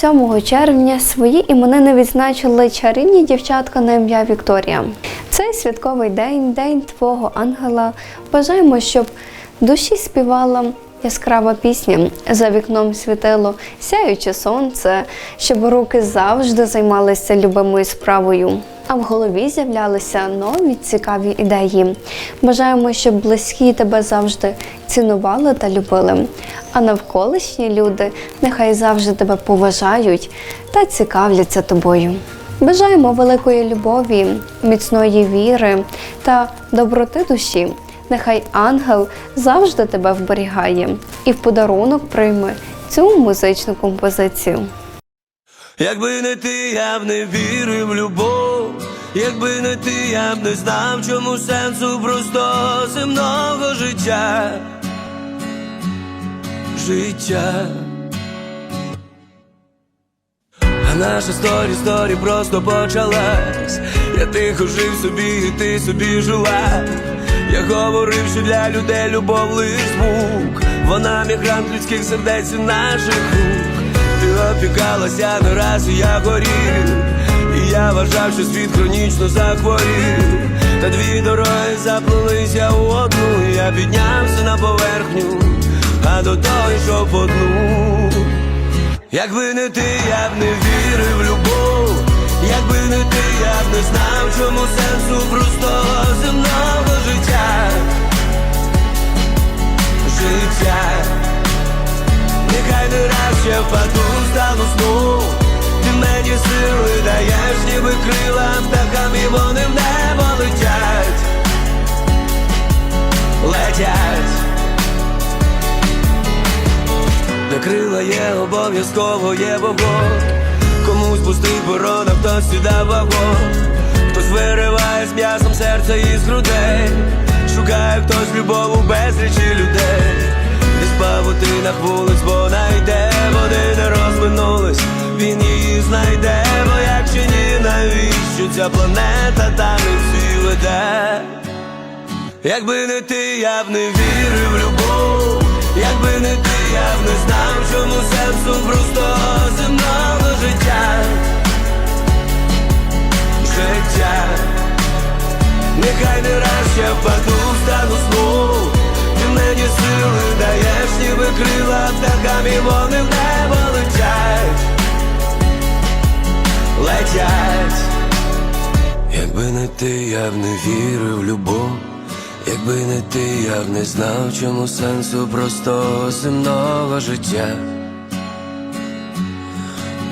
7 червня свої іменини відзначили чарівні дівчатка на ім'я Вікторія. Цей святковий день, день твого ангела. Бажаємо, щоб душі співала яскрава пісня, за вікном світило сяюче сонце, щоб руки завжди займалися любимою справою. А в голові з'являлися нові цікаві ідеї. Бажаємо, щоб близькі тебе завжди цінували та любили. А навколишні люди нехай завжди тебе поважають та цікавляться тобою. Бажаємо великої любові, міцної віри та доброти душі. Нехай ангел завжди тебе вберігає і в подарунок прийме цю музичну композицію. Якби не ти, я б не вірив в любов, якби не ти, я б не знав, чому сенсу просто земного життя. Життя. А наша сторі, сторі просто почалась. Я тихо жив собі, і ти собі жила. Я говорив, що для людей любов лиш звук. Вона мігрант людських сердець і наших рук. Ти опікалася не раз, і я горів. І я вважав, що світ хронічно захворів. Та дві дороги заплелися у одну. Я піднявся на поверхню, а до того йшов по дну. Якби не ти, я б не вірив любов, якби не ти, я б не знав, чому сенсу простого земного. Життя, ніби крила птахам, і вони в небо летять. Летять. Де крила є, обов'язково є вогонь Комусь пустий борона, хтось сюди вагон Хтось вириває з м'ясом серце із грудей Шукає хтось любов у безлічі людей Десь в павутинах вулиць вона йде ця планета там і всі веде Якби не ти, я б не вірив в любов, якби не ти, я б не знав, чому сенсу простого земного життя. Життя, нехай не раз ще впаду, стану сну. Ти мені сили даєш, ніби крила птахам, і вони в небо летять. Летять. Якби не ти, я б не вірив в любов, якби не ти, я б не знав, чому сенсу простого земного життя.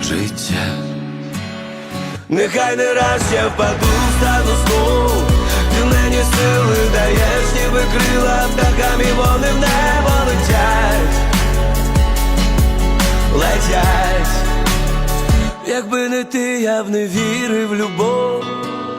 Життя. Нехай не раз я впаду, стану сну, ти мені сили даєш, ніби крила птахам, і вони в небо летять. Летять. Якби не ти, я б не вірив в любов,